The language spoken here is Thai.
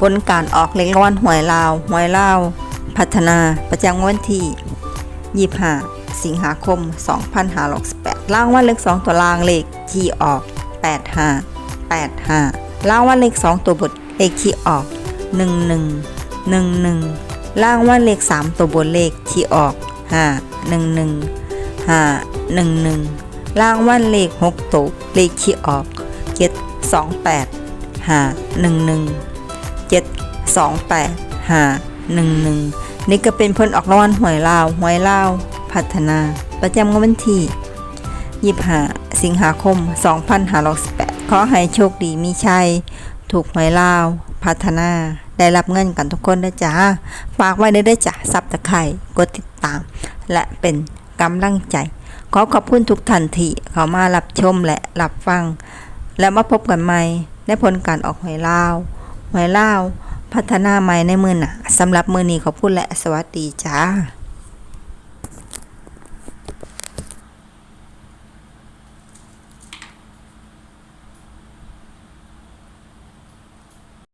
ผลการออกเลขรางวัลหวยลาวหวยลาว พัฒนาประจำวันที่25สิงหาคม 2568รางวัลเลข2ตัวรางเลขที่ออก 85 85รางวัลเลข2ตัวบนเลขที่ออก 11 11รางวัลเลข 3 ตัวบนเลขที่ออก 5 11 5 11รางวัลเลข 6 ตัวเลขที่ออก7 28 5 11 7 28 5 11 นี่ก็เป็นผลออกรางวัลหวยลาวหวยลาว พัฒนา ประจำวันที่25สิงหาคม 2568ขอให้โชคดีมีชัย ถูกหวยลาว พัฒนา ได้รับเงินกันทุกคนนะจ๊ะฝากไว้ได้ด้จ้ะซับตะไคร่กดติดตาม และเป็นกำลังใจ ขอขอบคุณทุกท่านที่เข้ามารับชมและรับฟัง แล้วมาพบกันใหม่ในผลการออกหวยลาว ไวยลาพัฒนาใหม่ในมือหนาสำหรับมือนี้ขอบคุณและสวัสดีจ้า